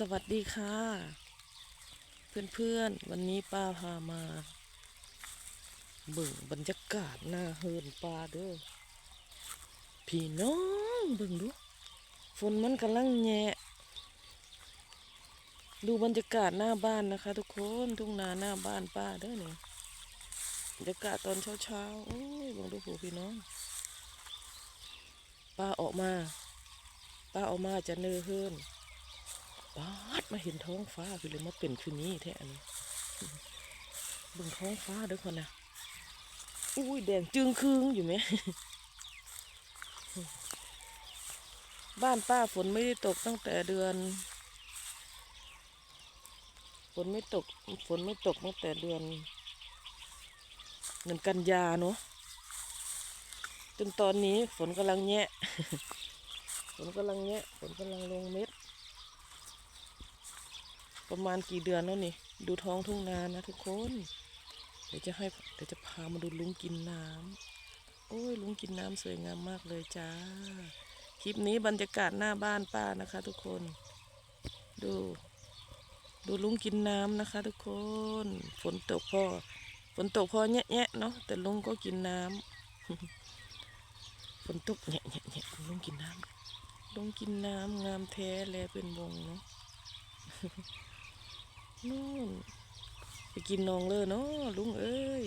สวัสดีค่ะ เพื่อนๆ วันนี้ป้าพามา เบิ่งบรรยากาศหน้าเฮินปลาเด้อพี่น้องเบิ่งดูฝนมันกำลังแยะดูบรรยากาศหน้าบ้านนะคะ ทุกคนทุ่งนาหน้าบ้านป้าเด้อเนี่ยบรรยากาศตอนเช้าๆโอ้ยเบิ่งดูผู้พี่น้องป้าออกมาป้าออกมาจะเนอเฮิน ปาดมาเห็นท้องฟ้าคือเลยมาเป็นคืนนี้แท้อันนี้บิ่งท้องฟ้าเด้อคนนะอุ้ยแดงจึงครึงอยู่ไหม บ้านป้าฝนไม่ได้ตกตั้งแต่เดือน ฝนไม่ตก ฝนไม่ตกตั้งแต่เดือนเดือนกันยาเนาะจนตอนนี้ฝนกำลังแงะฝนกำลังแงะฝนกำลังลงเม็ด ประมาณกี่เดือนแล้วนี่ ดูท้องทุ่งนานะทุกคน เดี๋ยวจะให้เดี๋ยวจะพามาดูลุงกินน้ำโอ้ยลุงกินน้ำสวยงามมากเลยจ้า คลิปนี้บรรยากาศหน้าบ้านป้านะคะ ทุกคน ดู ดูลุงกินน้ำนะคะ ทุกคน ฝนตกพอฝนตกพอแยะๆเนาะแต่ลุงก็กินน้ำฝนตกแยะๆๆลุงกินน้ำลุงกินน้ำงามแท้แลเป็นวงเนาะ นู่นไปกินนองเลยเนาะลุงเอ้ย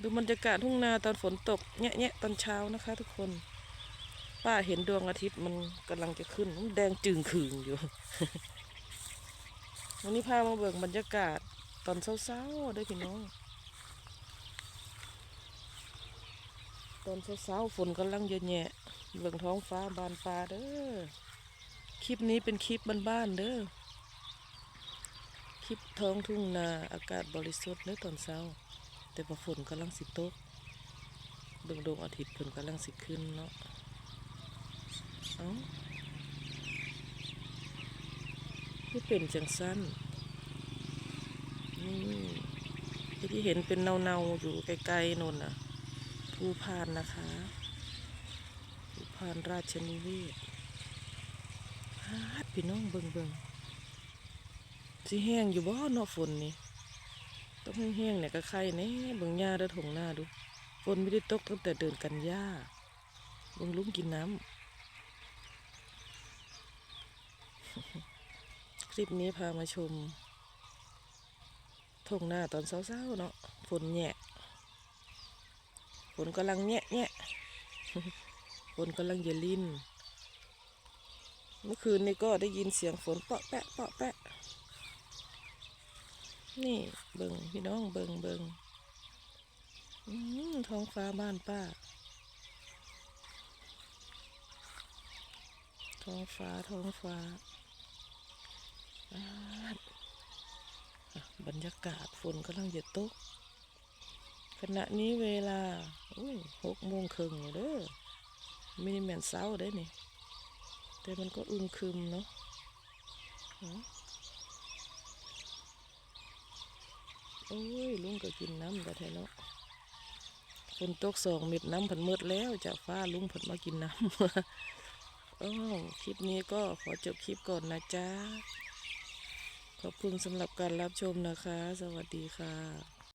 ดูบรรยากาศทุ่งนาตอนฝนตกแงะๆตอนเช้านะคะ ทุกคน ป้าเห็นดวงอาทิตย์มันกำลังจะขึ้น แดงจึงขึงอยู่ วันนี้พามาเบิ่งบรรยากาศตอนเช้าๆด้อพี่น้องตอนเช้าๆฝนกำลังเยอะแยะเบิ่งท้องฟ้าบานฟ้าเด้อ คลิปนี้เป็นคลิปบ้านๆเด้อ คลิปท้องทุ่งนาอากาศบริสุทธิ์เนื้อตอนเช้า แต่พอฝนกำลังสิตกเบิ่งดวงอาทิตย์ฝนกำลังสิขึ้นเนาะ เอ้าที่เป็นจังสั้นนี่ที่เห็นเป็นเนาๆอยู่ไกลๆนนน่ะ ภูพานนะคะ ภูพานราชนิเวศ พี่น้องเบิงเบิงสิแห้งอยู่บ่เนาะฝนนี่ต้องแห้งเนี่ยก็ไข่แน่เบิ่งหญ้าเด้อถงหน้าดูฝนไม่ได้ตกตั้งแต่เดือนกันยาเบิ่งลุงกินน้ำคลิปนี้พามาชมทงหน้าตอนเช้าๆเนาะฝนแหยะฝนกำลังแหยะแยะฝนกำลังจะลิ่น มื่อคืนนี้ก็ได้ยินเสียงฝนเปาะแปะเปาะแปะ นี่เบิงพี่น้องเบิงเบิงอืมท้องฟ้าบ้านป้า ท้องฟ้าท้องฟ้า บรรยากาศฝนกำลังจะตก ขณะนี้เวลาหกโมงครึ่งเลยเด้อมินิแมนเช้าได้นี่ แต่มันก็อึมครึมเนาะฮะโอ้ยลุงก็กินน้ำแต่แท้เนาะฝนตกสองเม็ดน้ำผันมืดแล้วจากฟ้าลุงผันมากินน้ำโอ้คลิปนี้ก็ขอจบคลิปก่อนนะจ๊ะ ขอบคุณสำหรับการรับชมนะคะ สวัสดีค่ะ